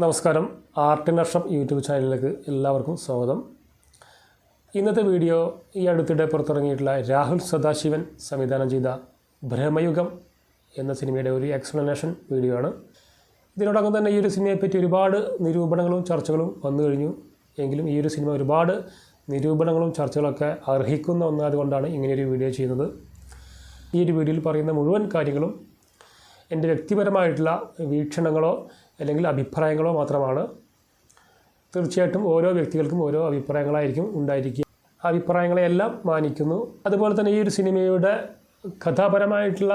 നമസ്കാരം. Art നർഷം YouTube ചാനലിലേക്ക് എല്ലാവർക്കും സ്വാഗതം. ഇന്നത്തെ വീഡിയോ ഈ അടുത്തിടെ പുറത്തിറങ്ങിയിട്ടുള്ള രാഹുൽ സദാശിവൻ സംവിധാനം ചെയ്ത ഭ്രമയുഗം എന്ന സിനിമയുടെ ഒരു എക്സ്പ്ലനേഷൻ വീഡിയോ ആണ്. ഇതിനോടകം തന്നെ ഈ ഒരു സിനിമയെപ്പറ്റി ഒരുപാട് നിരൂപണങ്ങളും ചർച്ചകളും വന്നു കഴിഞ്ഞു. എങ്കിലും ഈ ഒരു സിനിമ ഒരുപാട് നിരൂപണങ്ങളും ചർച്ചകളൊക്കെ അർഹിക്കുന്ന ഒന്നായതുകൊണ്ടാണ് ഇങ്ങനെയൊരു വീഡിയോ ചെയ്യുന്നത്. ഈ ഒരു വീഡിയോയിൽ പറയുന്ന മുഴുവൻ കാര്യങ്ങളും എന്റെ വ്യക്തിപരമായിട്ടുള്ള വീക്ഷണങ്ങളോ അല്ലെങ്കിൽ അഭിപ്രായങ്ങളോ മാത്രമാണ്. തീർച്ചയായിട്ടും ഓരോ വ്യക്തികൾക്കും ഓരോ അഭിപ്രായങ്ങളായിരിക്കും ഉണ്ടായിരിക്കുക. അഭിപ്രായങ്ങളെയെല്ലാം മാനിക്കുന്നു. അതുപോലെ തന്നെ ഈ ഒരു സിനിമയുടെ കഥാപരമായിട്ടുള്ള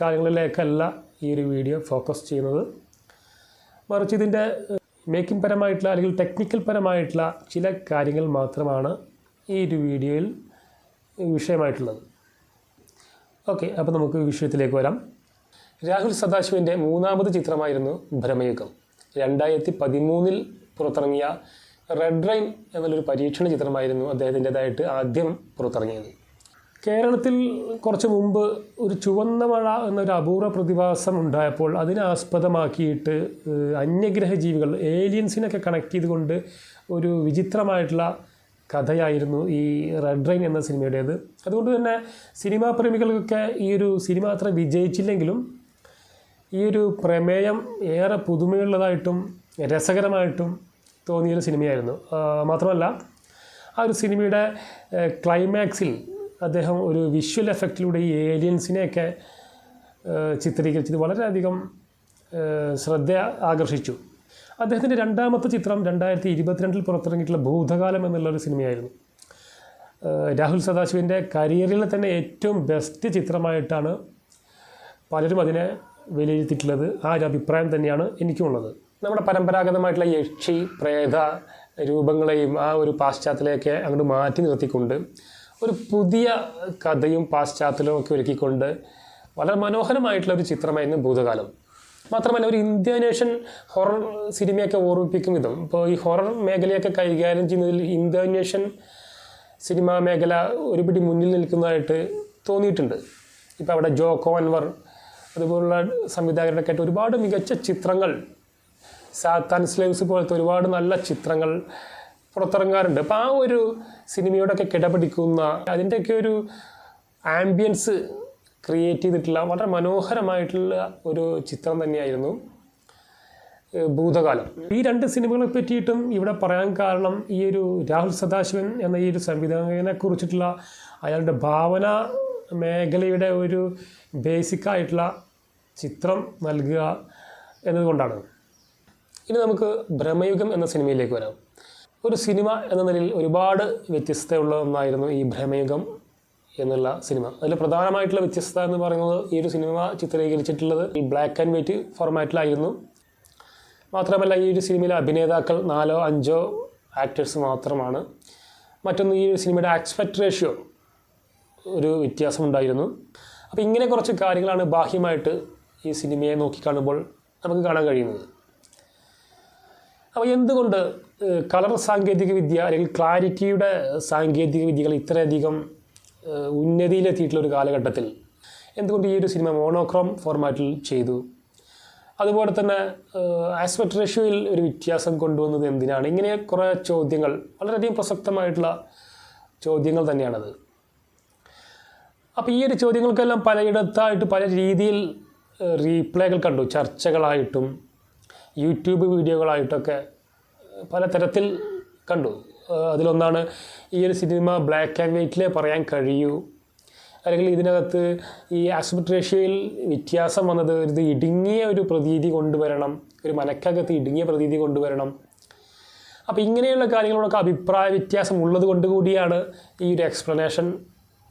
കാര്യങ്ങളിലേക്കല്ല ഈ ഒരു വീഡിയോ ഫോക്കസ് ചെയ്യുന്നത്. മറിച്ച് ഇതിന്റെ മേക്കിംഗ് പരമായിട്ടുള്ള അല്ലെങ്കിൽ ടെക്നിക്കൽ പരമായിട്ടുള്ള ചില കാര്യങ്ങൾ മാത്രമാണ് ഈ ഒരു വീഡിയോയിൽ വിഷയമായിട്ടുള്ളത്. ഓക്കെ അപ്പോൾ നമുക്ക് വിഷയത്തിലേക്ക് വരാം. രാഹുൽ സദാശിവന്റെ മൂന്നാമത് ചിത്രമായിരുന്നു ഭ്രമയുഗം. രണ്ടായിരത്തി പതിമൂന്നിൽ പുറത്തിറങ്ങിയ റെഡ് റൈൻ എന്നുള്ളൊരു പരീക്ഷണ ചിത്രമായിരുന്നു അദ്ദേഹത്തിന്റെതായിട്ട് ആദ്യം പുറത്തിറങ്ങിയത്. കേരളത്തിൽ കുറച്ച് മുമ്പ് ഒരു ചുവന്ന മഴ എന്നൊരു അപൂർവ പ്രതിഭാസം ഉണ്ടായപ്പോൾ അതിനെ ആസ്പദമാക്കിയിട്ട് അന്യഗ്രഹ ജീവികൾ ഏലിയൻസിനൊക്കെ കണക്ട് ചെയ്തുകൊണ്ട് ഒരു വിചിത്രമായിട്ടുള്ള കഥയായിരുന്നു ഈ റെഡ് റൈൻ എന്ന സിനിമയുടേത്. അതുകൊണ്ട് തന്നെ സിനിമാ പ്രേമികൾക്കൊക്കെ ഈ ഒരു സിനിമ അത്ര വിജയിച്ചില്ലെങ്കിലും ഈ ഒരു പ്രമേയം ഏറെ പുതുമയുള്ളതായിട്ടും രസകരമായിട്ടും തോന്നിയൊരു സിനിമയായിരുന്നു. മാത്രമല്ല ആ ഒരു സിനിമയുടെ ക്ലൈമാക്സിൽ അദ്ദേഹം ഒരു വിഷ്വൽ എഫക്റ്റിലൂടെ ഈ ഏലിയൻസിനെയൊക്കെ ചിത്രീകരിച്ചത് വളരെയധികം ശ്രദ്ധ ആകർഷിച്ചു. അദ്ദേഹത്തിന്റെ രണ്ടാമത്തെ ചിത്രം രണ്ടായിരത്തി ഇരുപത്തിരണ്ടിൽ പുറത്തിറങ്ങിയിട്ടുള്ള ഭൂതകാലം എന്നുള്ളൊരു സിനിമയായിരുന്നു. രാഹുൽ സദാശിവിന്റെ കരിയറിലെ തന്നെ ഏറ്റവും ബെസ്റ്റ് ചിത്രമായിട്ടാണ് പലരും അതിനെ വിലയിരുത്തിയിട്ടുള്ളത് ആ ഒരു അഭിപ്രായം തന്നെയാണ് എനിക്കുമുള്ളത് നമ്മുടെ പരമ്പരാഗതമായിട്ടുള്ള യക്ഷി പ്രേത രൂപങ്ങളെയും ആ ഒരു പാശ്ചാത്തലയൊക്കെ അങ്ങോട്ട് മാറ്റി നിർത്തിക്കൊണ്ട് ഒരു പുതിയ കഥയും പാശ്ചാത്തലവും ഒക്കെ ഒരുക്കിക്കൊണ്ട് വളരെ മനോഹരമായിട്ടുള്ള ഒരു ചിത്രമായിരുന്നു ഭൂതകാലം. മാത്രമല്ല ഒരു ഇന്ത്യനേഷൻ ഹൊറർ സിനിമയൊക്കെ ഓർമ്മിപ്പിക്കും വിധം. ഇപ്പോൾ ഈ ഹൊറർ മേഖലയൊക്കെ കൈകാര്യം ചെയ്യുന്നതിൽ ഇന്ത്യനേഷൻ സിനിമാ മേഖല ഒരുപിടി മുന്നിൽ നിൽക്കുന്നതായിട്ട് തോന്നിയിട്ടുണ്ട്. ഇപ്പോൾ അവിടെ ജോക്കോ അൻവർ അതുപോലുള്ള സംവിധായകരുടെ ആയിട്ട് ഒരുപാട് മികച്ച ചിത്രങ്ങൾ സാത്താൻ സ്ലേവ്സ് പോലത്തെ ഒരുപാട് നല്ല ചിത്രങ്ങൾ പുറത്തിറങ്ങാറുണ്ട്. അപ്പോൾ ആ ഒരു സിനിമയോടൊക്കെ കിടപിടിക്കുന്ന അതിന്റെയൊക്കെ ഒരു ആംബിയൻസ് ക്രിയേറ്റ് ചെയ്തിട്ടുള്ള വളരെ മനോഹരമായിട്ടുള്ള ഒരു ചിത്രം തന്നെയായിരുന്നു ഭൂതകാലം. ഈ രണ്ട് സിനിമകളെ പറ്റിയിട്ടും ഇവിടെ പറയാൻ കാരണം ഈ ഒരു രാഹുൽ സദാശിവൻ എന്ന ഈ ഒരു സംവിധായകനെ കുറിച്ചിട്ടുള്ള അയാളുടെ ഭാവന മേഖലയുടെ ഒരു ബേസിക് ആയിട്ടുള്ള ചിത്രം നൽകുക എന്നതുകൊണ്ടാണ്. ഇനി നമുക്ക് ഭ്രമയുഗം എന്ന സിനിമയിലേക്ക് വരാം. ഒരു സിനിമ എന്ന നിലയിൽ ഒരുപാട് വ്യത്യസ്തയുള്ള ഒന്നായിരുന്നു ഈ ഭ്രമയുഗം എന്നുള്ള സിനിമ. അതിൽ പ്രധാനമായിട്ടുള്ള വ്യത്യസ്തത എന്ന് പറയുന്നത് ഈ ഒരു സിനിമ ചിത്രീകരിച്ചിട്ടുള്ളത് ഈ ബ്ലാക്ക് ആൻഡ് വൈറ്റ് ഫോർമാറ്റിലായിരുന്നു മാത്രമല്ല ഈ ഒരു സിനിമയിലെ അഭിനേതാക്കൾ നാലോ അഞ്ചോ ആക്ടേഴ്സ് മാത്രമാണ്. മറ്റൊന്ന് ഈ ഒരു സിനിമയുടെ ആക്സ്പെക്ട് റേഷ്യോ ഒരു വ്യത്യാസമുണ്ടായിരുന്നു. അപ്പോൾ ഇങ്ങനെ കുറച്ച് കാര്യങ്ങളാണ് ബാഹ്യമായിട്ട് ഈ സിനിമയെ നോക്കിക്കാണുമ്പോൾ നമുക്ക് കാണാൻ കഴിയുന്നത്. അപ്പോൾ എന്തുകൊണ്ട് കളർ സാങ്കേതിക വിദ്യ അല്ലെങ്കിൽ ക്ലാരിറ്റിയുടെ സാങ്കേതിക വിദ്യകൾ ഇത്രയധികം ഉന്നതിയിലെത്തിയിട്ടുള്ള ഒരു കാലഘട്ടത്തിൽ എന്തുകൊണ്ട് ഈ ഒരു സിനിമ മോണോക്രോം ഫോർമാറ്റിൽ ചെയ്തു? അതുപോലെ തന്നെ ആസ്പെക്ട് റേഷ്യോയിൽ ഒരു വ്യത്യാസം കൊണ്ടുവന്നത് എന്തിനാണ്? ഇങ്ങനെ കുറേ ചോദ്യങ്ങൾ വളരെയധികം പ്രസക്തമായിട്ടുള്ള ചോദ്യങ്ങൾ തന്നെയാണത്. അപ്പോൾ ഈ ഒരു ചോദ്യങ്ങൾക്കെല്ലാം പലയിടത്തായിട്ട് പല രീതിയിൽ റീപ്ലൈകൾ കണ്ടു. ചർച്ചകളായിട്ടും യൂട്യൂബ് വീഡിയോകളായിട്ടൊക്കെ പലതരത്തിൽ കണ്ടു. അതിലൊന്നാണ് ഈ ഒരു സിനിമ ബ്ലാക്ക് ആൻഡ് വൈറ്റിലേ പറയാൻ കഴിയൂ. അല്ലെങ്കിൽ ഇതിനകത്ത് ഈ ആസ്പെക്ട് റേഷ്യോയിൽ വ്യത്യാസം വന്നത് ഇത് ഇടുങ്ങിയ ഒരു പ്രതീതി കൊണ്ടുവരണം ഒരു മനക്കകത്ത് ഇടുങ്ങിയ പ്രതീതി കൊണ്ടുവരണം. അപ്പോൾ ഇങ്ങനെയുള്ള കാര്യങ്ങളോടൊക്കെ അഭിപ്രായ വ്യത്യാസം ഉള്ളത് കൊണ്ട് കൂടിയാണ് ഈ ഒരു എക്സ്പ്ലനേഷൻ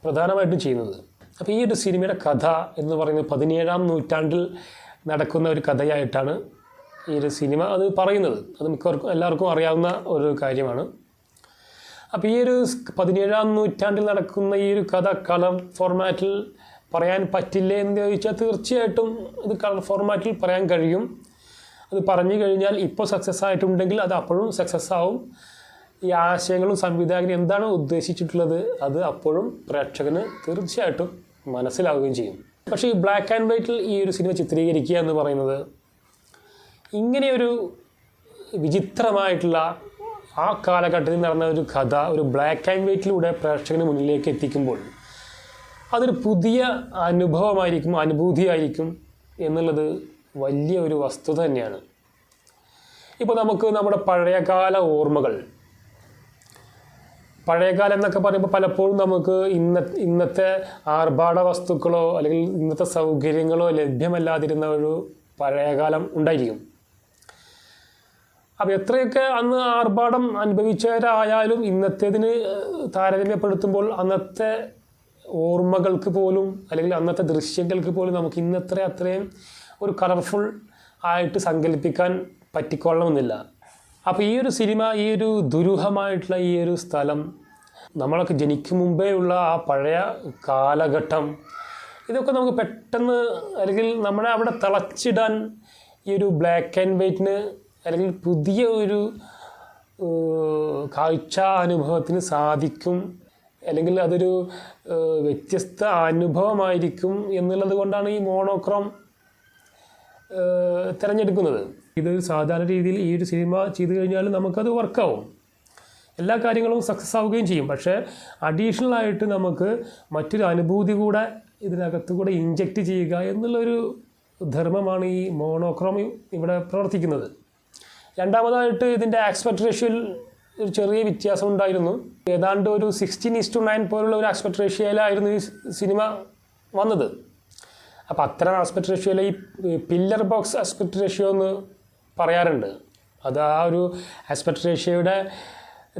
പ്രധാനമായിട്ടും ചെയ്യുന്നത്. അപ്പോൾ ഈ ഒരു സിനിമയുടെ കഥ എന്ന് പറയുന്നത് പതിനേഴാം നൂറ്റാണ്ടിൽ നടക്കുന്ന ഒരു കഥയായിട്ടാണ് ഈ ഒരു സിനിമ അത് പറയുന്നത്. അത് മിക്കവർക്കും എല്ലാവർക്കും അറിയാവുന്ന ഒരു കാര്യമാണ്. അപ്പോൾ ഈ ഒരു പതിനേഴാം നൂറ്റാണ്ടിൽ നടക്കുന്ന ഈ ഒരു കഥ കളർ ഫോർമാറ്റിൽ പറയാൻ പറ്റില്ലേ എന്ന് ചോദിച്ചാൽ തീർച്ചയായിട്ടും ഇത് കളർ ഫോർമാറ്റിൽ പറയാൻ കഴിയും. അത് പറഞ്ഞു കഴിഞ്ഞാൽ ഇപ്പോൾ സക്സസ് ആയിട്ടുണ്ടെങ്കിൽ അത് അപ്പോഴും സക്സസ് ആവും. ഈ ആശയങ്ങളും സംവിധായകൻ എന്താണ് ഉദ്ദേശിച്ചിട്ടുള്ളത് അത് അപ്പോഴും പ്രേക്ഷകന് തീർച്ചയായിട്ടും മനസ്സിലാവുകയും ചെയ്യും. പക്ഷേ ഈ ബ്ലാക്ക് ആൻഡ് വൈറ്റിൽ ഈ ഒരു സിനിമ ചിത്രീകരിക്കുക എന്ന് പറയുന്നത് ഇങ്ങനെയൊരു വിചിത്രമായിട്ടുള്ള ആ കാലഘട്ടത്തിൽ നടന്ന ഒരു കഥ ഒരു ബ്ലാക്ക് ആൻഡ് വൈറ്റിലൂടെ പ്രേക്ഷകന് മുന്നിലേക്ക് എത്തിക്കുമ്പോൾ അതൊരു പുതിയ അനുഭവമായിരിക്കും അനുഭൂതിയായിരിക്കും എന്നുള്ളത് വലിയ ഒരു വസ്തുത തന്നെയാണ്. ഇപ്പോൾ നമുക്ക് നമ്മുടെ പഴയകാല ഓർമ്മകൾ പഴയകാലം എന്നൊക്കെ പറയുമ്പോൾ പലപ്പോഴും നമുക്ക് ഇന്ന ഇന്നത്തെ ആർഭാട വസ്തുക്കളോ അല്ലെങ്കിൽ ഇന്നത്തെ സൗകര്യങ്ങളോ ലഭ്യമല്ലാതിരുന്ന ഒരു പഴയകാലം ഉണ്ടായിരിക്കും. അപ്പോൾ എത്രയൊക്കെ അന്ന് ആർഭാടം അനുഭവിച്ചവരായാലും ഇന്നത്തേതിന് താരതമ്യപ്പെടുത്തുമ്പോൾ അന്നത്തെ ഓർമ്മകൾക്ക് പോലും അല്ലെങ്കിൽ അന്നത്തെ ദൃശ്യങ്ങൾക്ക് പോലും നമുക്ക് ഇന്നത്ര അത്രയും ഒരു കളർഫുൾ ആയിട്ട് സങ്കല്പിക്കാൻ പറ്റിക്കൊള്ളണമെന്നില്ല. അപ്പോൾ ഈ ഒരു സിനിമ ഈ ഒരു ദുരൂഹമായിട്ടുള്ള ഈ ഒരു സ്ഥലം നമ്മളൊക്കെ ജനിക്കും മുമ്പേ ഉള്ള ആ പഴയ കാലഘട്ടം ഇതൊക്കെ നമുക്ക് പെട്ടെന്ന് അല്ലെങ്കിൽ നമ്മളെ അവിടെ തിളച്ചിടാൻ ഈ ഒരു ബ്ലാക്ക് ആൻഡ് വൈറ്റിന് അല്ലെങ്കിൽ പുതിയ ഒരു കാഴ്ച അനുഭവത്തിന് സാധിക്കും അല്ലെങ്കിൽ അതൊരു വ്യത്യസ്ത അനുഭവമായിരിക്കും എന്നുള്ളത് കൊണ്ടാണ് ഈ മോണോക്രോം തിരഞ്ഞെടുക്കുന്നത്. ഇത് സാധാരണ രീതിയിൽ ഈ ഒരു സിനിമ ചെയ്തു കഴിഞ്ഞാൽ നമുക്കത് വർക്കാവും. എല്ലാ കാര്യങ്ങളും സക്സസ് ആവുകയും ചെയ്യും. പക്ഷേ അഡീഷണൽ ആയിട്ട് നമുക്ക് മറ്റൊരു അനുഭൂതി കൂടെ ഇതിനകത്ത് കൂടെ ഇഞ്ചെക്റ്റ് ചെയ്യുക എന്നുള്ളൊരു ധർമ്മമാണ് ഈ മോണോക്രോം ഇവിടെ പ്രവർത്തിക്കുന്നത്. രണ്ടാമതായിട്ട് ഇതിന്റെ ആക്സ്പെക്ട് റേഷ്യോയിൽ ഒരു ചെറിയ വ്യത്യാസം ഉണ്ടായിരുന്നു. ഏതാണ്ട് ഒരു സിക്സ്റ്റീൻ ഈസ് ടു നയൻ പോലുള്ള ഒരു ആസ്പെക്ട് റേഷ്യോയിലായിരുന്നു ഈ സിനിമ വന്നത്. അപ്പോൾ അത്തരം ആസ്പെക്ട് റേഷ്യോയിലെ ഈ പില്ലർ ബോക്സ് ആസ്പെക്ട് റേഷ്യോ എന്ന് പറയാറുണ്ട്. അത് ആ ഒരു ആസ്പെക്ട് റേഷ്യയുടെ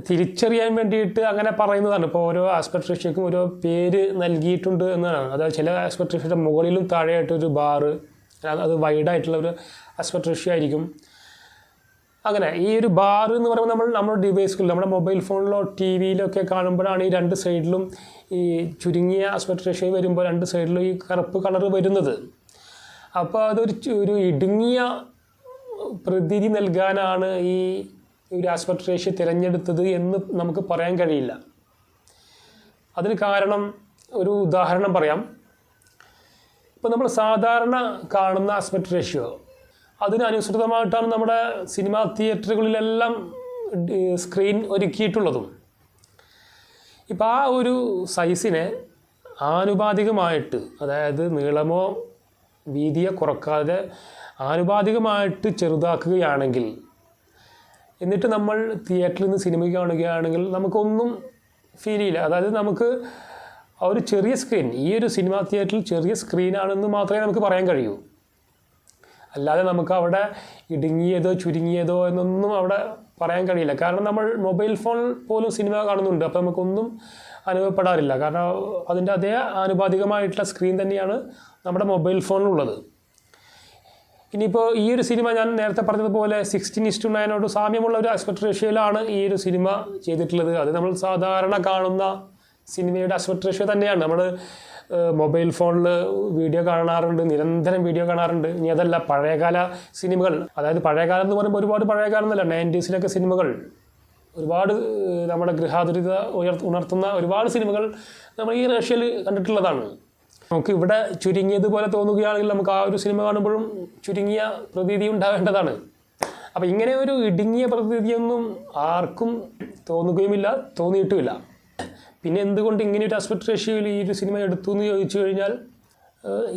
തിരിച്ചറിയാൻ വേണ്ടിയിട്ട് അങ്ങനെ പറയുന്നതാണ്. ഇപ്പോൾ ഓരോ ആസ്പെക്ട് റേഷ്യക്കും ഓരോ പേര് നൽകിയിട്ടുണ്ട് എന്നതാണ്. അതായത് ചില ആസ്പെക്ട് റേഷ്യയുടെ മുകളിലും താഴെയായിട്ട് ഒരു ബാറ് അത് വൈഡായിട്ടുള്ള ഒരു ആസ്പെക്ട് റേഷ്യോ ആയിരിക്കും. അങ്ങനെ ഈ ഒരു ബാർ എന്ന് പറയുമ്പോൾ നമ്മൾ നമ്മുടെ ഡിവൈസുകളിൽ നമ്മുടെ മൊബൈൽ ഫോണിലോ ടി വിയിലോ ഒക്കെ കാണുമ്പോഴാണ് ഈ രണ്ട് സൈഡിലും ഈ ചുരുങ്ങിയ ആസ്പെക്ട് റേഷ്യോ വരുമ്പോൾ രണ്ട് സൈഡിലും ഈ കറുപ്പ് കളർ വരുന്നത്. അപ്പോൾ അതൊരു ഒരു ഇടുങ്ങിയ പ്രതീതി നൽകാനാണ് ഈ ഒരു ആസ്പെക്ട് റേഷ്യോ തിരഞ്ഞെടുത്തത് എന്ന് നമുക്ക് പറയാൻ കഴിയില്ല. അതിന് കാരണം ഒരു ഉദാഹരണം പറയാം. ഇപ്പോൾ നമ്മൾ സാധാരണ കാണുന്ന ആസ്പെക്ട് റേഷ്യോ അതിനനുസൃതമായിട്ടാണ് നമ്മുടെ സിനിമാ തിയേറ്ററുകളിലെല്ലാം സ്ക്രീൻ ഒരുക്കിയിട്ടുള്ളതും. ഇപ്പോൾ ആ ഒരു സൈസിനെ ആനുപാതികമായിട്ട് അതായത് നീളമോ വീതിയോ കുറക്കാതെ ആനുപാതികമായിട്ട് ചെറുതാക്കുകയാണെങ്കിൽ എന്നിട്ട് നമ്മൾ തിയേറ്ററിൽ നിന്ന് സിനിമ കാണുകയാണെങ്കിൽ നമുക്കൊന്നും ഫീൽ ചെയ്യില്ല. അതായത് നമുക്ക് ഒരു ചെറിയ സ്ക്രീൻ ഈ ഒരു സിനിമാ തിയേറ്ററിൽ ചെറിയ സ്ക്രീനാണെന്ന് മാത്രമേ നമുക്ക് പറയാൻ കഴിയൂ. അല്ലാതെ നമുക്ക് അവിടെ ഇടുങ്ങിയതോ ചുരുങ്ങിയതോ എന്നൊന്നും അവിടെ പറയാൻ കഴിയില്ല. കാരണം നമ്മൾ മൊബൈൽ ഫോൺ പോലും സിനിമ കാണുന്നുണ്ട് അപ്പോൾ നമുക്കൊന്നും അനുഭവപ്പെടാറില്ല. കാരണം അതിന്റെ അതേ ആനുപാതികമായിട്ടുള്ള സ്ക്രീൻ തന്നെയാണ് നമ്മുടെ മൊബൈൽ ഫോണിലുള്ളത്. ഇനിയിപ്പോൾ ഈ ഒരു സിനിമ ഞാൻ നേരത്തെ പറഞ്ഞതുപോലെ സിക്സ്റ്റീൻ ഇസ്റ്റു നയനോട് സാമ്യമുള്ള ഒരു അസ്പെക്ട് റേഷ്യോയിലാണ് ഈ ഒരു സിനിമ ചെയ്തിട്ടുള്ളത്. അത് നമ്മൾ സാധാരണ കാണുന്ന സിനിമയുടെ അസ്പെക്ട് റേഷ്യോ തന്നെയാണ്. നമ്മൾ മൊബൈൽ ഫോണിൽ വീഡിയോ കാണാറുണ്ട് നിരന്തരം വീഡിയോ കാണാറുണ്ട്. ഇനി അതല്ല പഴയകാല സിനിമകൾ അതായത് പഴയകാലം എന്ന് പറയുമ്പോൾ ഒരുപാട് പഴയകാലം എന്നല്ല നയന്റീസിലൊക്കെ സിനിമകൾ ഒരുപാട് നമ്മുടെ ഗൃഹാതുരിത ഉയർ ഉണർത്തുന്ന ഒരുപാട് സിനിമകൾ നമ്മൾ ഈ റേഷ്യയിൽ കണ്ടിട്ടുള്ളതാണ്. നമുക്ക് ഇവിടെ ചുരുങ്ങിയതുപോലെ തോന്നുകയാണെങ്കിൽ നമുക്ക് ആ ഒരു സിനിമ കാണുമ്പോഴും ചുരുങ്ങിയ പ്രതീതി ഉണ്ടാവേണ്ടതാണ്. അപ്പം ഇങ്ങനെ ഒരു ഇടുങ്ങിയ പ്രതീതിയൊന്നും ആർക്കും തോന്നുകയുമില്ല തോന്നിയിട്ടുമില്ല. പിന്നെ എന്തുകൊണ്ട് ഇങ്ങനെ ഒരു അസ്പെക്ട് റേഷ്യോയിൽ ഈ ഒരു സിനിമ എടുത്തു എന്ന് ചോദിച്ചു കഴിഞ്ഞാൽ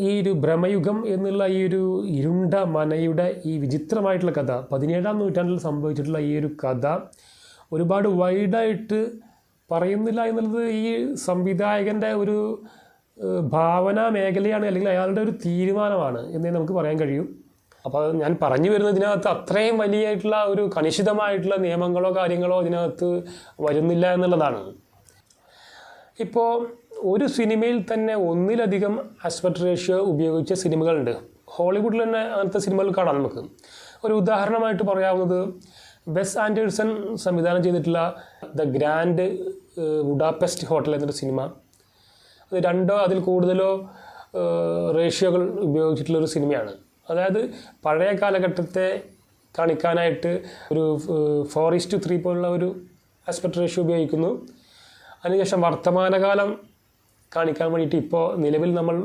ഈ ഒരു ഭ്രമയുഗം എന്നുള്ള ഈ ഒരു ഇരുണ്ട മനയുടെ ഈ വിചിത്രമായിട്ടുള്ള കഥ പതിനേഴാം നൂറ്റാണ്ടിൽ സംഭവിച്ചിട്ടുള്ള ഈ ഒരു കഥ ഒരുപാട് വൈഡായിട്ട് പറയുന്നില്ല എന്നുള്ളത് ഈ സംവിധായകന്റെ ഒരു ഭാവന മേഖലയാണ് അല്ലെങ്കിൽ അയാളുടെ ഒരു തീരുമാനമാണ് എന്നേ നമുക്ക് പറയാൻ കഴിയും. അപ്പോൾ ഞാൻ പറഞ്ഞു വരുന്നതിനകത്ത് അത്രയും വലിയായിട്ടുള്ള ഒരു കണിശിതമായിട്ടുള്ള നിയമങ്ങളോ കാര്യങ്ങളോ ഇതിനകത്ത് വരുന്നില്ല എന്നുള്ളതാണ്. ഇപ്പോൾ ഒരു സിനിമയിൽ തന്നെ ഒന്നിലധികം ആസ്പെക്ട് റേഷ്യോ ഉപയോഗിച്ച സിനിമകളുണ്ട്. ഹോളിവുഡിൽ തന്നെ അങ്ങനത്തെ സിനിമകൾ കാണാം നമുക്ക്. ഒരു ഉദാഹരണമായിട്ട് പറയാവുന്നത് ബെസ് ആൻഡേഴ്സൺ സംവിധാനം ചെയ്തിട്ടുള്ള ദ ഗ്രാൻഡ് ബുഡാപെസ്റ്റ് ഹോട്ടൽ എന്നൊരു സിനിമ. അത് രണ്ടോ അതിൽ കൂടുതലോ റേഷ്യോകൾ ഉപയോഗിച്ചിട്ടുള്ളൊരു സിനിമയാണ്. അതായത് പഴയ കാലഘട്ടത്തെ കാണിക്കാനായിട്ട് ഒരു ഫോറിസ്റ്റ് ത്രീ പോലുള്ള ഒരു ആസ്പെക്ട് റേഷ്യോ ഉപയോഗിക്കുന്നു. അതിനുശേഷം വർത്തമാനകാലം കാണിക്കാൻ വേണ്ടിയിട്ട് ഇപ്പോൾ നിലവിൽ നമ്മൾ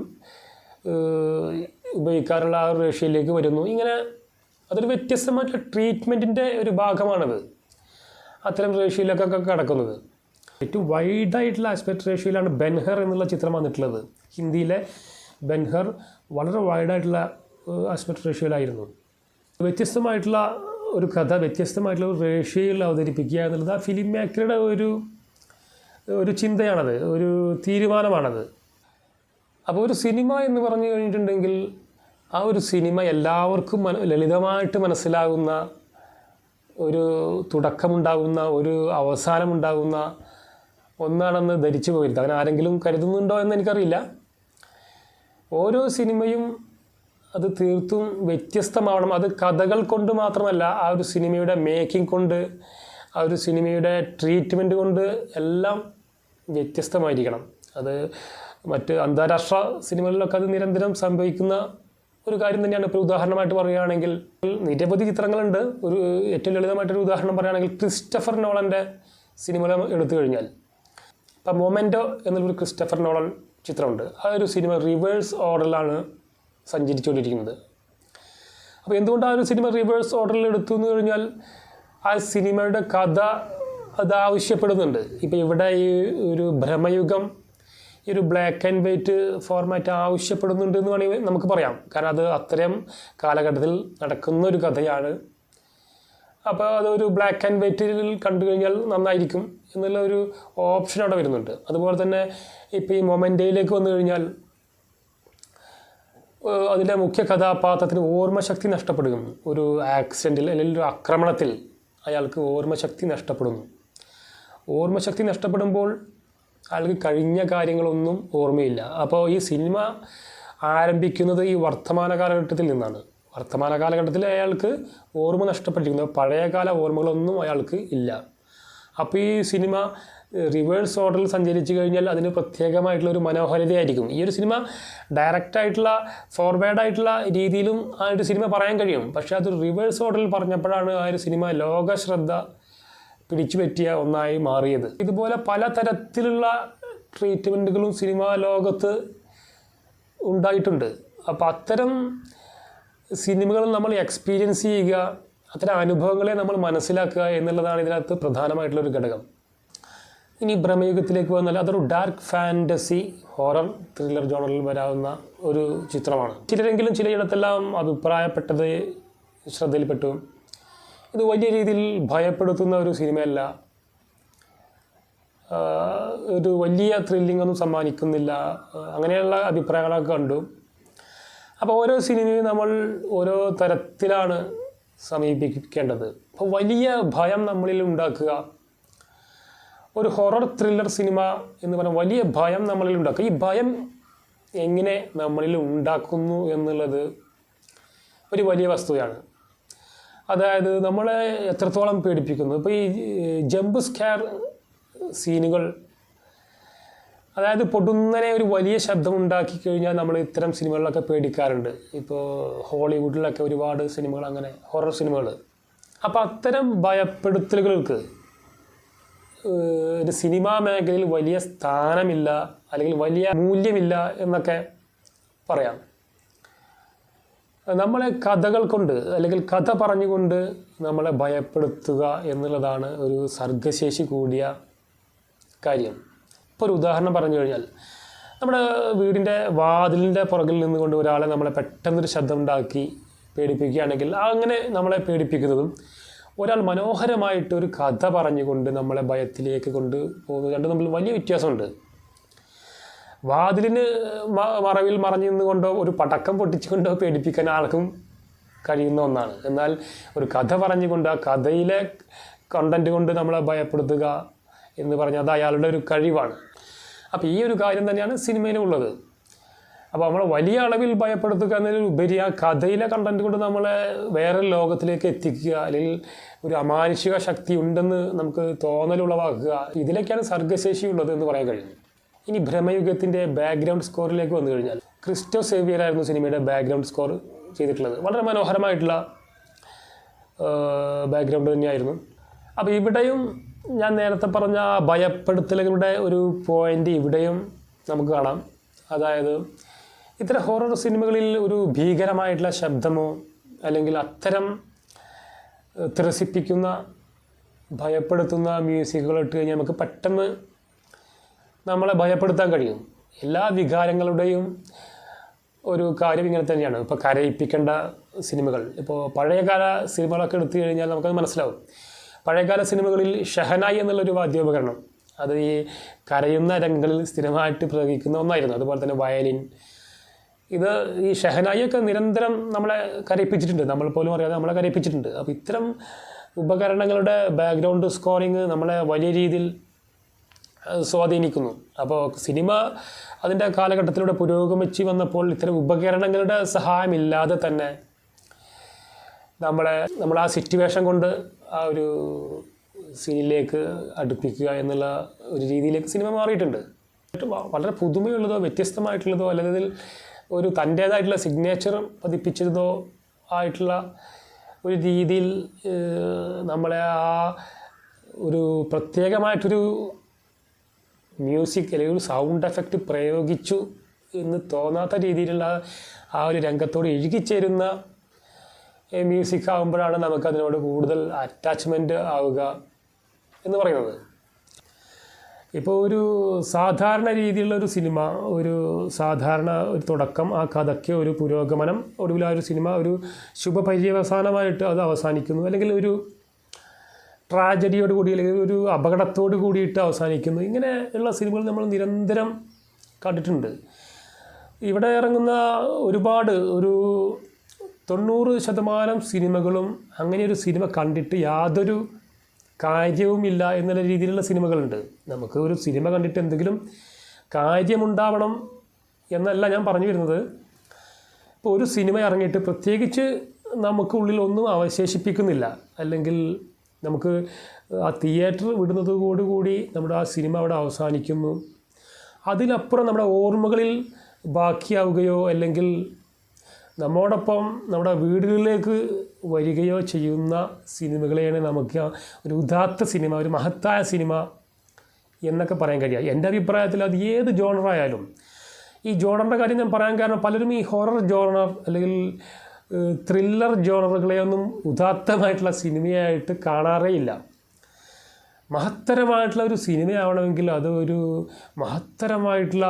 ഉപയോഗിക്കാറുള്ള ആ ഒരു റേഷ്യയിലേക്ക് വരുന്നു. ഇങ്ങനെ അതൊരു വ്യത്യസ്തമായിട്ടുള്ള ട്രീറ്റ്മെന്റിന്റെ ഒരു ഭാഗമാണത്. അത്തരം റേഷ്യോയിലൊക്കെ കിടക്കുന്നത്. ഏറ്റവും വൈഡായിട്ടുള്ള ആസ്പെക്ട് റേഷ്യോയിലാണ് ബെൻഹർ എന്നുള്ള ചിത്രം വന്നിട്ടുള്ളത്. ഹിന്ദിയിലെ ബെൻഹർ വളരെ വൈഡായിട്ടുള്ള ആസ്പെക്ട് റേഷ്യോയിലായിരുന്നു വ്യത്യസ്തമായിട്ടുള്ള ഒരു കഥ വ്യത്യസ്തമായിട്ടുള്ള ഒരു റേഷ്യയിൽ അവതരിപ്പിക്കുക എന്നുള്ളത് ആ ഫിലിം മേക്കറുടെ ഒരു ഒരു ചിന്തയാണത് ഒരു തീരുമാനമാണത്. അപ്പോൾ ഒരു സിനിമ എന്ന് പറഞ്ഞു കഴിഞ്ഞിട്ടുണ്ടെങ്കിൽ ആ ഒരു സിനിമ എല്ലാവർക്കും മന ലളിതമായിട്ട് മനസ്സിലാകുന്ന ഒരു തുടക്കമുണ്ടാകുന്ന ഒരു അവസാനമുണ്ടാകുന്ന ഒന്നാണെന്ന് ധരിച്ചു പോയിരുന്നത് അങ്ങനെ ആരെങ്കിലും കരുതുന്നുണ്ടോ എന്ന് എനിക്കറിയില്ല. ഓരോ സിനിമയും അത് തീർത്തും വ്യത്യസ്തമാവണം. അത് കഥകൾ കൊണ്ട് മാത്രമല്ല ആ ഒരു സിനിമയുടെ മേക്കിംഗ് കൊണ്ട് ആ ഒരു സിനിമയുടെ ട്രീറ്റ്മെന്റ് കൊണ്ട് എല്ലാം വ്യത്യസ്തമായിരിക്കണം. അത് മറ്റ് അന്താരാഷ്ട്ര സിനിമകളിലൊക്കെ അത് നിരന്തരം സംഭവിക്കുന്ന ഒരു കാര്യം തന്നെയാണ്. ഇപ്പോൾ ഉദാഹരണമായിട്ട് പറയുകയാണെങ്കിൽ നിരവധി ചിത്രങ്ങളുണ്ട്. ഒരു ഏറ്റവും ലളിതമായിട്ടൊരു ഉദാഹരണം പറയുകയാണെങ്കിൽ ക്രിസ്റ്റഫർ നോളന്റെ സിനിമകൾ എടുത്തു കഴിഞ്ഞാൽ. ഇപ്പം മൊമെന്റോ എന്നൊരു ക്രിസ്റ്റഫർ നോളൻ ചിത്രമുണ്ട്. ആ ഒരു സിനിമ റിവേഴ്സ് ഓർഡറിലാണ് സഞ്ചരിച്ചുകൊണ്ടിരിക്കുന്നത്. അപ്പോൾ എന്തുകൊണ്ട് ആ ഒരു സിനിമ റിവേഴ്സ് ഓർഡറിൽ എടുത്തു എന്ന് കഴിഞ്ഞാൽ ആ സിനിമയുടെ കഥ അത് ആവശ്യപ്പെടുന്നുണ്ട്. ഇപ്പോൾ ഇവിടെ ഈ ഒരു ഭ്രമയുഗം ഈ ഒരു ബ്ലാക്ക് ആൻഡ് വൈറ്റ് ഫോർമാറ്റ് ആവശ്യപ്പെടുന്നുണ്ട് എന്ന് വേണമെങ്കിൽ നമുക്ക് പറയാം. കാരണം അത് അത്രയും കാലഘട്ടത്തിൽ നടക്കുന്ന ഒരു കഥയാണ്. അപ്പോൾ അതൊരു ബ്ലാക്ക് ആൻഡ് വൈറ്റിൽ കണ്ടു കഴിഞ്ഞാൽ നന്നായിരിക്കും. എന്നുള്ള ഒരു ഓപ്ഷൻ അവിടെ വരുന്നുണ്ട്. അതുപോലെ തന്നെ ഇപ്പോൾ ഈ മൊമെന്റയിലേക്ക് വന്നു കഴിഞ്ഞാൽ അതിന്റെ മുഖ്യ കഥാപാത്രത്തിന് ഓർമ്മശക്തി നഷ്ടപ്പെടുന്നു ഒരു ആക്സിഡന്റിൽ അല്ലെങ്കിൽ ഒരു ആക്രമണത്തിൽ അയാൾക്ക് ഓർമ്മശക്തി നഷ്ടപ്പെടുന്നു. ഓർമ്മശക്തി നഷ്ടപ്പെടുമ്പോൾ അയാൾക്ക് കഴിഞ്ഞ കാര്യങ്ങളൊന്നും ഓർമ്മയില്ല. അപ്പോൾ ഈ സിനിമ ആരംഭിക്കുന്നത് ഈ വർത്തമാന കാലഘട്ടത്തിൽ നിന്നാണ്. വർത്തമാന കാലഘട്ടത്തിൽ അയാൾക്ക് ഓർമ്മ നഷ്ടപ്പെട്ടിരിക്കുന്നു. പഴയകാല ഓർമ്മകളൊന്നും അയാൾക്ക് ഇല്ല. അപ്പോൾ ഈ സിനിമ റിവേഴ്സ് ഓർഡറിൽ സഞ്ചരിച്ചു കഴിഞ്ഞാൽ അതിന് പ്രത്യേകമായിട്ടുള്ള ഒരു മനോഹരതയായിരിക്കും. ഈ ഒരു സിനിമ ഡയറക്റ്റായിട്ടുള്ള ഫോർവേഡ് ആയിട്ടുള്ള രീതിയിലും ആ ഒരു സിനിമ പറയാൻ കഴിയും. പക്ഷേ അത് റിവേഴ്സ് ഓർഡറിൽ പറഞ്ഞപ്പോഴാണ് ആ ഒരു സിനിമ ലോക ശ്രദ്ധ പിടിച്ചു പറ്റിയ ഒന്നായി മാറിയത്. ഇതുപോലെ പലതരത്തിലുള്ള ട്രീറ്റ്മെന്റുകളും സിനിമാ ലോകത്ത് ഉണ്ടായിട്ടുണ്ട്. അപ്പോൾ അത്തരം സിനിമകൾ നമ്മൾ എക്സ്പീരിയൻസ് ചെയ്യുക അത്തരം അനുഭവങ്ങളെ നമ്മൾ മനസ്സിലാക്കുക എന്നുള്ളതാണ് ഇതിനകത്ത് പ്രധാനമായിട്ടുള്ള ഒരു ഘടകം. ഇനി ഭ്രമയുഗത്തിലേക്ക് വന്നാൽ അതൊരു ഡാർക്ക് ഫാന്റസി ഹോറർ ത്രില്ലർ ജോണറിൽ വരാവുന്ന ഒരു ചിത്രമാണ്. ചിലരെങ്കിലും ചിലയിടത്തെല്ലാം അഭിപ്രായപ്പെട്ടത് ശ്രദ്ധയിൽപ്പെട്ടു. ഇത് വലിയ രീതിയിൽ ഭയപ്പെടുത്തുന്ന ഒരു സിനിമയല്ല. ഒരു വലിയ ത്രില്ലിംഗ് ഒന്നും സമ്മാനിക്കുന്നില്ല. അങ്ങനെയുള്ള അഭിപ്രായങ്ങളൊക്കെ കണ്ടു. അപ്പോൾ ഓരോ സിനിമയും നമ്മൾ ഓരോ തരത്തിലാണ് സമീപിക്കേണ്ടത്. അപ്പോൾ വലിയ ഭയം നമ്മളിൽ ഉണ്ടാക്കുക. ഒരു ഹൊറർ ത്രില്ലർ സിനിമ എന്ന് പറഞ്ഞാൽ വലിയ ഭയം നമ്മളിൽ ഉണ്ടാക്കുക. ഈ ഭയം എങ്ങനെ നമ്മളിൽ ഉണ്ടാക്കുന്നു എന്നുള്ളത് ഒരു വലിയ വസ്തുതയാണ്. അതായത് നമ്മളെ എത്രത്തോളം പേടിപ്പിക്കുന്നു. ഇപ്പോൾ ഈ ജമ്പ് സ്കാർ സീനുകൾ അതായത് പൊടുന്നനെ ഒരു വലിയ ശബ്ദം ഉണ്ടാക്കി കഴിഞ്ഞാൽ നമ്മൾ ഇത്തരം സിനിമകളിലൊക്കെ പേടിക്കാറുണ്ട്. ഇപ്പോൾ ഹോളിവുഡിലൊക്കെ ഒരുപാട് സിനിമകൾ അങ്ങനെ ഹൊറർ സിനിമകൾ അപ്പോൾ അത്തരം ഭയപ്പെടുത്തലുകൾക്ക് ഒരു സിനിമാ മേഖലയിൽ വലിയ സ്ഥാനമില്ല അല്ലെങ്കിൽ വലിയ മൂല്യമില്ല എന്നൊക്കെ പറയാം. നമ്മളെ കഥകൾ കൊണ്ട് അല്ലെങ്കിൽ കഥ പറഞ്ഞുകൊണ്ട് നമ്മളെ ഭയപ്പെടുത്തുക എന്നുള്ളതാണ് ഒരു സർഗശേഷി കൂടിയ കാര്യം. ഇപ്പോൾ ഒരു ഉദാഹരണം പറഞ്ഞു കഴിഞ്ഞാൽ നമ്മുടെ വീടിന്റെ വാതിലിന്റെ പുറകിൽ നിന്നുകൊണ്ട് ഒരാളെ നമ്മളെ പെട്ടെന്നൊരു ശബ്ദം ഉണ്ടാക്കി പേടിപ്പിക്കുകയാണെങ്കിൽ അങ്ങനെ നമ്മളെ പേടിപ്പിക്കുന്നതും ഒരാൾ മനോഹരമായിട്ട് ഒരു കഥ പറഞ്ഞുകൊണ്ട് നമ്മളെ ഭയത്തിലേക്ക് കൊണ്ട് പോകുന്നത് രണ്ടും തമ്മിൽ വലിയ വ്യത്യാസമുണ്ട്. വാതിലിന് മറവിൽ മറഞ്ഞു നിന്നുകൊണ്ടോ ഒരു പടക്കം പൊട്ടിച്ചുകൊണ്ടോ പേടിപ്പിക്കാൻ ആർക്കും കഴിയുന്ന ഒന്നാണ്. എന്നാൽ ഒരു കഥ പറഞ്ഞുകൊണ്ട് ആ കഥയിലെ കണ്ടന്റ് കൊണ്ട് നമ്മളെ ഭയപ്പെടുത്തുക എന്ന് പറഞ്ഞാൽ അത് അയാളുടെ ഒരു കഴിവാണ്. അപ്പോൾ ഈ ഒരു കാര്യം തന്നെയാണ് സിനിമയിലുള്ളത്. അപ്പോൾ നമ്മളെ വലിയ അളവിൽ ഭയപ്പെടുത്തുക എന്നതിലുപരി ആ കഥയിലെ കണ്ടന്റ് കൊണ്ട് നമ്മളെ വേറെ ലോകത്തിലേക്ക് എത്തിക്കുക അല്ലെങ്കിൽ ഒരു അമാനുഷിക ശക്തി ഉണ്ടെന്ന് നമുക്ക് തോന്നലുളവാക്കുക ഇതിലേക്കാണ് സർഗശേഷി ഉള്ളത് എന്ന് പറയാൻ കഴിയും. ഇനി ഭ്രമയുഗത്തിന്റെ ബാക്ക്ഗ്രൗണ്ട് സ്കോറിലേക്ക് വന്നു കഴിഞ്ഞാൽ ക്രിസ്റ്റോ സേവിയർ ആയിരുന്നു സിനിമയുടെ ബാക്ക്ഗ്രൗണ്ട് സ്കോർ ചെയ്തിട്ടുള്ളത്. വളരെ മനോഹരമായിട്ടുള്ള ബാക്ക്ഗ്രൗണ്ട് തന്നെയായിരുന്നു. അപ്പോൾ ഇവിടെയും ഞാൻ നേരത്തെ പറഞ്ഞ ഭയപ്പെടുത്തലുകളുടെ ഒരു പോയിന്റ് ഇവിടെയും നമുക്ക് കാണാം. അതായത് ഇത്തരം ഹൊറർ സിനിമകളിൽ ഒരു ഭീകരമായിട്ടുള്ള ശബ്ദമോ അല്ലെങ്കിൽ അത്തരം ത്രസിപ്പിക്കുന്ന ഭയപ്പെടുത്തുന്ന മ്യൂസിക്കുകൾ ഇട്ട് കഴിഞ്ഞാൽ നമുക്ക് പെട്ടെന്ന് നമ്മളെ ഭയപ്പെടുത്താൻ കഴിയും. എല്ലാ വികാരങ്ങളുടെയും ഒരു കാര്യം ഇങ്ങനെ തന്നെയാണ്. ഇപ്പോൾ കരയിപ്പിക്കേണ്ട സിനിമകൾ ഇപ്പോൾ പഴയകാല സിനിമകളൊക്കെ എടുത്തു കഴിഞ്ഞാൽ നമുക്കത് മനസ്സിലാവും. പഴയകാല സിനിമകളിൽ ഷഹനായി എന്നുള്ളൊരു വാദ്യോപകരണം. അത് ഈ കരയുന്ന രംഗങ്ങളിൽ സ്ഥിരമായിട്ട് പ്രയോഗിക്കുന്ന ഒന്നായിരുന്നു. അതുപോലെ തന്നെ വയലിൻ. ഇത് ഈ ഷഹനായിയൊക്കെ നിരന്തരം നമ്മളെ കരയിപ്പിച്ചിട്ടുണ്ട്. നമ്മൾ പോലും അറിയാതെ നമ്മളെ കരയിപ്പിച്ചിട്ടുണ്ട്. അപ്പോൾ ഇത്തരം ഉപകരണങ്ങളുടെ ബാക്ക്ഗ്രൗണ്ട് സ്കോറിങ് നമ്മളെ വലിയ രീതിയിൽ സ്വാധീനിക്കുന്നു. അപ്പോൾ സിനിമ അതിന്റെ കാലഘട്ടത്തിലൂടെ പുരോഗമിച്ച് വന്നപ്പോൾ ഇത്തരം ഉപകരണങ്ങളുടെ സഹായമില്ലാതെ തന്നെ നമ്മളെ നമ്മൾ ആ സിറ്റുവേഷൻ കൊണ്ട് ആ ഒരു സീനിലേക്ക് അടുപ്പിക്കുക എന്നുള്ള ഒരു രീതിയിലേക്ക് സിനിമ മാറിയിട്ടുണ്ട്. വളരെ പുതുമയുള്ളതോ വ്യത്യസ്തമായിട്ടുള്ളതോ അല്ലെങ്കിൽ ഒരു തന്റേതായിട്ടുള്ള സിഗ്നേച്ചറും പതിപ്പിച്ചതോ ആയിട്ടുള്ള ഒരു രീതിയിൽ നമ്മളെ ആ ഒരു പ്രത്യേകമായിട്ടൊരു മ്യൂസിക് അല്ലെങ്കിൽ ഒരു സൗണ്ട് എഫക്റ്റ് പ്രയോഗിച്ചു എന്ന് തോന്നാത്ത രീതിയിലുള്ള ആ ഒരു രംഗത്തോട് ഇഴുകിച്ചേരുന്ന മ്യൂസിക് ആകുമ്പോഴാണ് നമുക്ക് അതിനോട് കൂടുതൽ അറ്റാച്ച്മെന്റ് ആവുക എന്ന് പറയുന്നത്. ഇപ്പോൾ ഒരു സാധാരണ രീതിയിലുള്ള ഒരു സിനിമ ഒരു സാധാരണ ഒരു തുടക്കം ആ കഥയ്ക്ക് ഒരു പുരോഗമനം ഒടുവിൽ ആ ഒരു സിനിമ ഒരു ശുഭപര്യവസാനമായിട്ട് അത് അവസാനിക്കുന്നു. അല്ലെങ്കിൽ ഒരു ട്രാജഡിയോട് കൂടി അല്ലെങ്കിൽ ഒരു അപകടത്തോട് കൂടിയിട്ട് അവസാനിക്കുന്നു. ഇങ്ങനെ ഉള്ള സിനിമകൾ നമ്മൾ നിരന്തരം കണ്ടിട്ടുണ്ട്. ഇവിടെ ഇറങ്ങുന്ന ഒരുപാട് ഒരു തൊണ്ണൂറ് ശതമാനം സിനിമകളും അങ്ങനെ ഒരു സിനിമ കണ്ടിട്ട് യാതൊരു കാര്യവുമില്ല എന്നുള്ള രീതിയിലുള്ള സിനിമകളുണ്ട്. നമുക്ക് ഒരു സിനിമ കണ്ടിട്ട് എന്തെങ്കിലും കാര്യമുണ്ടാവണം എന്നല്ല ഞാൻ പറഞ്ഞു വരുന്നത്. ഇപ്പോൾ ഒരു സിനിമ ഇറങ്ങിയിട്ട് പ്രത്യേകിച്ച് നമുക്ക് ഉള്ളിൽ ഒന്നും അവശേഷിപ്പിക്കുന്നില്ല. അല്ലെങ്കിൽ നമുക്ക് ആ തിയേറ്റർ വിടുന്നതോടുകൂടി നമ്മുടെ ആ സിനിമ അവിടെ അവസാനിക്കുന്നു. അതിനപ്പുറം നമ്മുടെ ഓർമ്മകളിൽ ബാക്കിയാവുകയോ അല്ലെങ്കിൽ നമ്മോടൊപ്പം നമ്മുടെ വീടുകളിലേക്ക് വരികയോ ചെയ്യുന്ന സിനിമകളെയാണ് നമുക്ക് ഒരു ഉദാത്ത സിനിമ ഒരു മഹത്തായ സിനിമ എന്നൊക്കെ പറയാൻ കഴിയുക എന്റെ അഭിപ്രായത്തിൽ അത് ഏത് ജോണറായാലും ഈ ജോണറിന്റെ കാര്യം ഞാൻ പറയാൻ കാരണം പലരും ഈ ഹൊറർ ജോണർ അല്ലെങ്കിൽ ത്രില്ലർ ജോണറുകളെയൊന്നും ഉദാത്തമായിട്ടുള്ള സിനിമയായിട്ട് കാണാറേ ഇല്ല. മഹത്തരമായിട്ടുള്ള ഒരു സിനിമയാവണമെങ്കിൽ അത് ഒരു മഹത്തരമായിട്ടുള്ള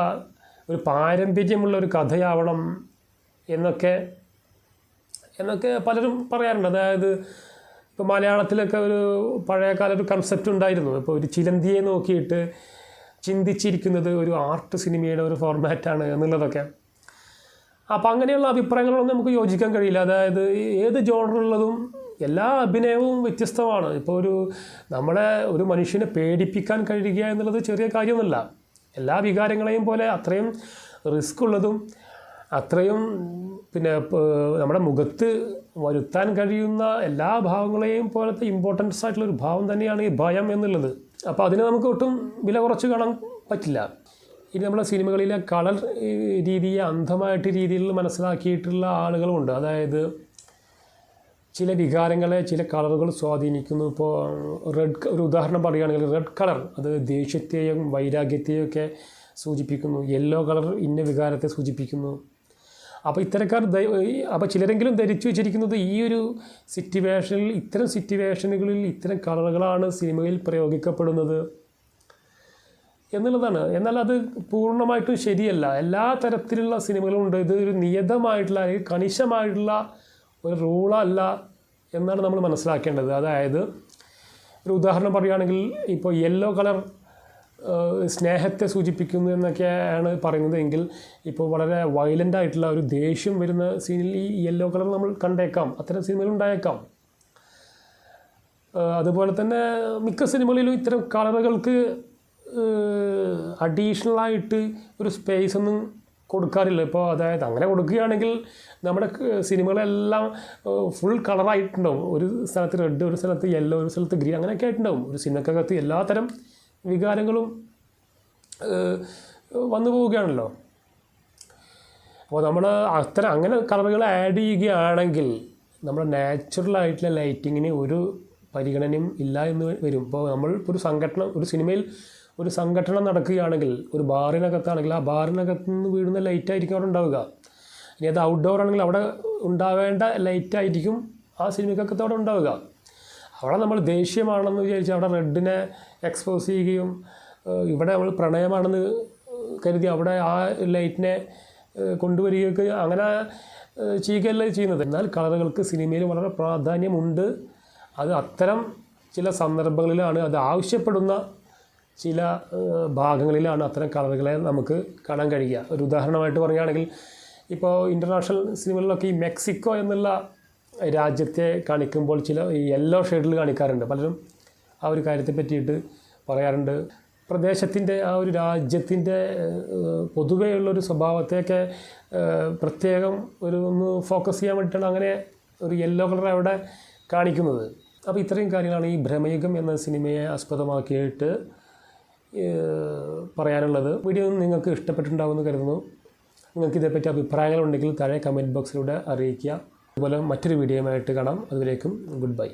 ഒരു പാരമ്പര്യമുള്ള ഒരു കഥയാവണം എന്നൊക്കെ എന്നൊക്കെ പലരും പറയാറുണ്ട്. അതായത് ഇപ്പോൾ മലയാളത്തിലൊക്കെ ഒരു പഴയകാല ഒരു കൺസെപ്റ്റ് ഉണ്ടായിരുന്നു. ഇപ്പോൾ ഒരു ചിലന്തിയെ നോക്കിയിട്ട് ചിന്തിച്ചിരിക്കുന്നത് ഒരു ആർട്ട് സിനിമയുടെ ഒരു ഫോർമാറ്റാണ് എന്നുള്ളതൊക്കെ. അപ്പം അങ്ങനെയുള്ള അഭിപ്രായങ്ങളൊന്നും നമുക്ക് യോജിക്കാൻ കഴിയില്ല. അതായത് ഏത് ജോണറുള്ളതും എല്ലാ അഭിനയവും വ്യത്യസ്തമാണ്. ഇപ്പോൾ ഒരു നമ്മളെ ഒരു മനുഷ്യനെ പേടിപ്പിക്കാൻ കഴിയുക എന്നുള്ളത് ചെറിയ കാര്യമൊന്നുമല്ല. എല്ലാ വികാരങ്ങളെയും പോലെ അത്രയും റിസ്ക് ഉള്ളതും അത്രയും പിന്നെ നമ്മുടെ മുഖത്ത് വരുത്താൻ കഴിയുന്ന എല്ലാ ഭാവങ്ങളെയും പോലത്തെ ഇമ്പോർട്ടൻസ് ആയിട്ടുള്ള ഒരു ഭാവം തന്നെയാണ് ഈ ഭയം എന്നുള്ളത്. അപ്പോൾ അതിനെ നമുക്ക് ഒട്ടും വില കുറച്ച് കാണാൻ പറ്റില്ല. ഇനി നമ്മുടെ സിനിമകളിലെ കളർ രീതിയെ അന്ധമായിട്ട് രീതിയിൽ മനസ്സിലാക്കിയിട്ടുള്ള ആളുകളുമുണ്ട്. അതായത് ചില വികാരങ്ങളെ ചില കളറുകൾ സ്വാധീനിക്കുന്നു. ഇപ്പോൾ റെഡ് ഒരു ഉദാഹരണം പറയുകയാണെങ്കിൽ റെഡ് കളർ അത് ദേഷ്യത്തെയും വൈരാഗ്യത്തെയും ഒക്കെ സൂചിപ്പിക്കുന്നു. യെല്ലോ കളർ ഇന്ന വികാരത്തെ സൂചിപ്പിക്കുന്നു. അപ്പോൾ ഇത്തരക്കാർ അപ്പോൾ ചിലരെങ്കിലും ധരിച്ചു വെച്ചിരിക്കുന്നത് ഈ ഒരു സിറ്റുവേഷനിൽ ഇത്തരം സിറ്റുവേഷനുകളിൽ ഇത്തരം കളറുകളാണ് സിനിമയിൽ പ്രയോഗിക്കപ്പെടുന്നത് എന്നുള്ളതാണ്. എന്നാൽ അത് പൂർണമായിട്ടും ശരിയല്ല. എല്ലാ തരത്തിലുള്ള സിനിമകളും ഉണ്ട് ഇത് ഒരു നിയതമായിട്ടുള്ള അല്ലെങ്കിൽ കണിശമായിട്ടുള്ള ഒരു റൂളല്ല എന്നാണ് നമ്മൾ മനസ്സിലാക്കേണ്ടത്. അതായത് ഒരു ഉദാഹരണം പറയുകയാണെങ്കിൽ ഇപ്പോൾ യെല്ലോ കളർ സ്നേഹത്തെ സൂചിപ്പിക്കുന്നു എന്നൊക്കെയാണ് പറയുന്നത്. എങ്കിൽ ഇപ്പോൾ വളരെ വയലന്റ് ആയിട്ടുള്ള ഒരു ദേഷ്യം വരുന്ന സീനിൽ ഈ യെല്ലോ കളർ നമ്മൾ കണ്ടേക്കാം. അത്തരം സിനിമകൾ ഉണ്ടായേക്കാം. അതുപോലെ തന്നെ മിക്ക സിനിമകളിലും ഇത്തരം കളറുകൾക്ക് അഡീഷണലായിട്ട് ഒരു സ്പേസ് ഒന്നും കൊടുക്കാറില്ല. ഇപ്പോൾ അതായത് അങ്ങനെ കൊടുക്കുകയാണെങ്കിൽ നമ്മുടെ സിനിമകളെല്ലാം ഫുൾ കളറായിട്ടുണ്ടാവും ഒരു സ്ഥലത്ത് റെഡ് ഒരു സ്ഥലത്ത് യെല്ലോ ഒരു സ്ഥലത്ത് ഗ്രീൻ അങ്ങനെയൊക്കെ ആയിട്ടുണ്ടാവും. ഒരു സിനിമക്കകത്ത് എല്ലാത്തരം വികാരങ്ങളും വന്നു പോവുകയാണല്ലോ. അപ്പോൾ നമ്മൾ അത്തരം അങ്ങനെ കളറുകൾ ആഡ് ചെയ്യുകയാണെങ്കിൽ നമ്മുടെ നാച്ചുറൽ ആയിട്ടുള്ള ലൈറ്റിങ്ങിന് ഒരു പരിഗണനയും ഇല്ല എന്ന് വരും. ഇപ്പോൾ നമ്മൾ ഒരു സംഘടന ഒരു സിനിമയിൽ ഒരു സംഘടന നടക്കുകയാണെങ്കിൽ ഒരു ബാറിനകത്താണെങ്കിൽ ആ ബാറിനകത്ത് നിന്ന് വീഴുന്ന ലൈറ്റായിരിക്കും അവിടെ ഉണ്ടാവുക. ഇനി അത് ഔട്ട്ഡോർ ആണെങ്കിൽ അവിടെ ഉണ്ടാവേണ്ട ലൈറ്റായിരിക്കും ആ സിനിമയ്ക്കൊക്കെ അവിടെ ഉണ്ടാവുക. അവിടെ നമ്മൾ ദേഷ്യമാണെന്ന് വിചാരിച്ച് അവിടെ റെഡിനെ എക്സ്പോസ് ചെയ്യുകയും ഇവിടെ നമ്മൾ പ്രണയമാണെന്ന് കരുതി അവിടെ ആ ലൈറ്റിനെ കൊണ്ടുവരികയൊക്കെ അങ്ങനെ ചെയ്യുകയല്ല ചെയ്യുന്നത്. എന്നാൽ കളറുകൾക്ക് സിനിമയിൽ വളരെ പ്രാധാന്യമുണ്ട്. അത് അത്തരം ചില സന്ദർഭങ്ങളിലാണ് അത് ആവശ്യപ്പെടുന്ന ചില ഭാഗങ്ങളിലാണ് അത്തരം കളറുകളെ നമുക്ക് കാണാൻ കഴിയുക. ഒരു ഉദാഹരണമായിട്ട് പറയുകയാണെങ്കിൽ ഇപ്പോൾ ഇന്റർനാഷണൽ സിനിമകളിലൊക്കെ ഈ മെക്സിക്കോ എന്നുള്ള രാജ്യത്തെ കാണിക്കുമ്പോൾ ചില യെല്ലോ ഷെയ്ഡിൽ കാണിക്കാറുണ്ട്. പലരും ആ ഒരു കാര്യത്തെ പറ്റിയിട്ട് പറയാറുണ്ട്. പ്രദേശത്തിന്റെ ആ ഒരു രാജ്യത്തിന്റെ പൊതുവെയുള്ളൊരു സ്വഭാവത്തെയൊക്കെ പ്രത്യേകം ഒരു ഒന്ന് ഫോക്കസ് ചെയ്യാൻ വേണ്ടിയിട്ടാണ് അങ്ങനെ ഒരു യെല്ലോ കളർ അവിടെ കാണിക്കുന്നത്. അപ്പോൾ ഇത്രയും കാര്യങ്ങളാണ് ഈ ഭ്രമയുഗം എന്ന സിനിമയെ ആസ്പദമാക്കിയിട്ട് പറയാനുള്ളത്. വീഡിയോ നിങ്ങൾക്ക് ഇഷ്ടപ്പെട്ടിട്ടുണ്ടാവുമെന്ന് കരുതുന്നു. നിങ്ങൾക്ക് ഇതേപ്പറ്റി അഭിപ്രായങ്ങളുണ്ടെങ്കിൽ താഴെ കമന്റ് ബോക്സിലൂടെ അറിയിക്കുക. അതുപോലെ മറ്റൊരു വീഡിയോയുമായിട്ട് കാണാം. അതുവരേക്കും ഗുഡ് ബൈ